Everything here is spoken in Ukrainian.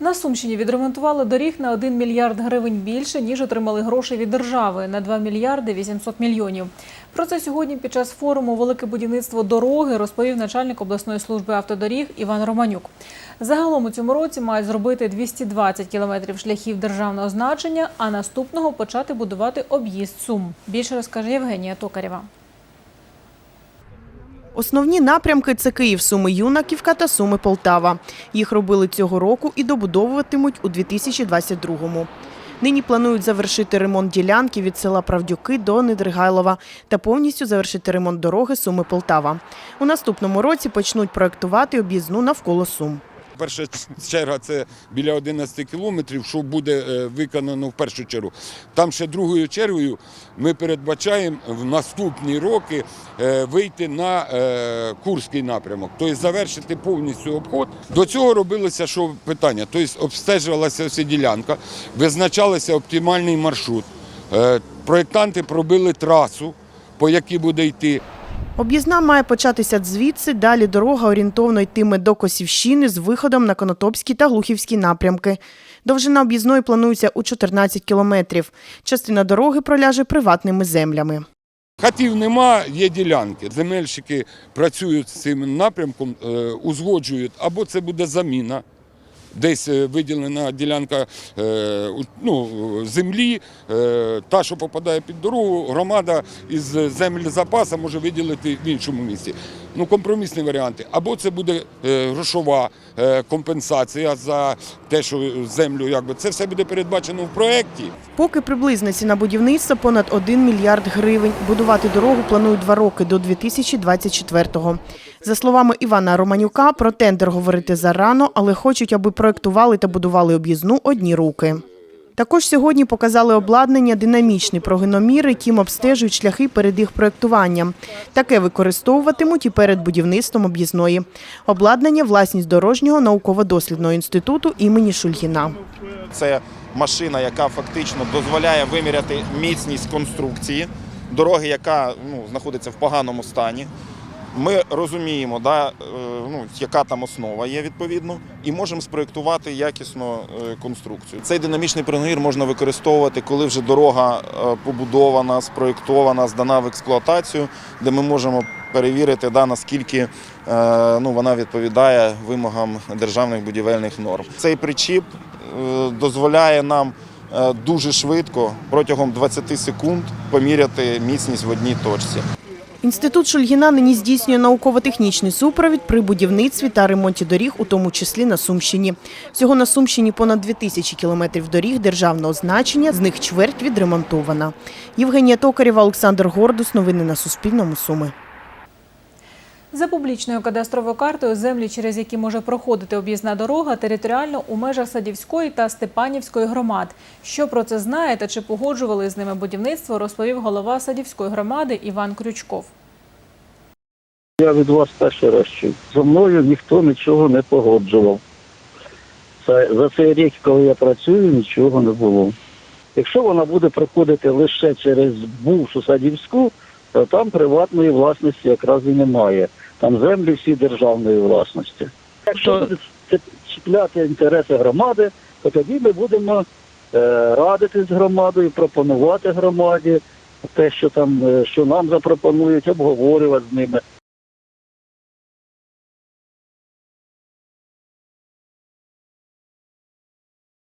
На Сумщині відремонтували доріг на 1 мільярд гривень більше, ніж отримали грошей від держави на 2 мільярди 800 мільйонів. Про це сьогодні під час форуму Велике будівництво дороги розповів начальник обласної служби автодоріг Іван Романюк. Загалом у цьому році мають зробити 220 кілометрів шляхів державного значення, а наступного почати будувати об'їзд Сум. Більше розкаже Євгенія Токарєва. Основні напрямки це Київ, Суми, Юнаківка та Суми, Полтава. Їх робили цього року і добудовуватимуть у 2022-му. Нині планують завершити ремонт ділянки від села Правдюки до Недригайлова та повністю завершити ремонт дороги Суми-Полтава. У наступному році почнуть проектувати об'їзну навколо Сум. Перша черга це біля 11 кілометрів, що буде е, виконано в першу чергу. Там ще другою чергою ми передбачаємо в наступні роки е, вийти на е, Курський напрямок, тобто завершити повністю обход. До цього робилося що питання, тобто обстежувалася вся ділянка, визначалося оптимальний маршрут. Проєктанти пробили трасу, по якій буде йти. Об'їзна має початися звідси, далі дорога орієнтовно йтиме до Косівщини з виходом на Конотопський та Глухівські напрямки. Довжина об'їзної планується у 14 кілометрів. Частина дороги проляже приватними землями. Хатів нема, є ділянки. Земельщики працюють з цим напрямком, е, узгоджують, або це буде заміна. Десь е, виділена ділянка е, ну, землі, е, та, що попадає під дорогу, громада із земель запасу може виділити в іншому місці. Ну, компромісні варіанти. Або це буде грошова компенсація за те, що землю, якби це все буде передбачено в проєкті. Поки приблизна ціна будівництва понад 1 мільярд гривень. Будувати дорогу планують два роки до 2024-го. За словами Івана Романюка, про тендер говорити зарано, але хочуть, аби проектували та будували об'їзну одні руки. Також сьогодні показали обладнання динамічний прогиномір, яким обстежують шляхи перед їх проектуванням. Таке використовуватимуть і перед будівництвом об'їзної. Обладнання – власність дорожнього науково-дослідного інституту імені Шульгіна. Це машина, яка фактично дозволяє виміряти міцність конструкції дороги, яка ну, знаходиться в поганому стані. Ми розуміємо, да, е, ну, яка там основа є відповідно, і можемо спроєктувати якісно е, конструкцію. Цей динамічний прогнір можна використовувати, коли вже дорога е, побудована, спроєктована, здана в експлуатацію, де ми можемо перевірити, да, наскільки ну, вона відповідає вимогам державних будівельних норм. Цей причіп дозволяє нам дуже швидко протягом 20 секунд поміряти міцність в одній точці. Інститут Шульгіна нині здійснює науково-технічний супровід при будівництві та ремонті доріг, у тому числі на Сумщині. Всього на Сумщині понад 2000 кілометрів доріг державного значення, з них чверть відремонтована. Євгенія Токарєва, Олександр Гордус. Новини на Суспільному. Суми. За публічною кадастровою картою землі, через які може проходити об'їзна дорога, територіально у межах Садівської та Степанівської громад. Що про це знає та чи погоджували з ними будівництво, розповів голова Садівської громади Іван Крючков. Я від вас перший раз чув. Зо мною ніхто нічого не погоджував. За цей рік, коли я працюю, нічого не було. Якщо вона буде проходити лише через бувшу садівську, то там приватної власності якраз і немає. Там землі всі державної власності. Якщо буде це чіпляти інтереси громади, то тоді ми будемо е, радити з громадою, пропонувати громаді те, що там, е, що нам запропонують, обговорювати з ними.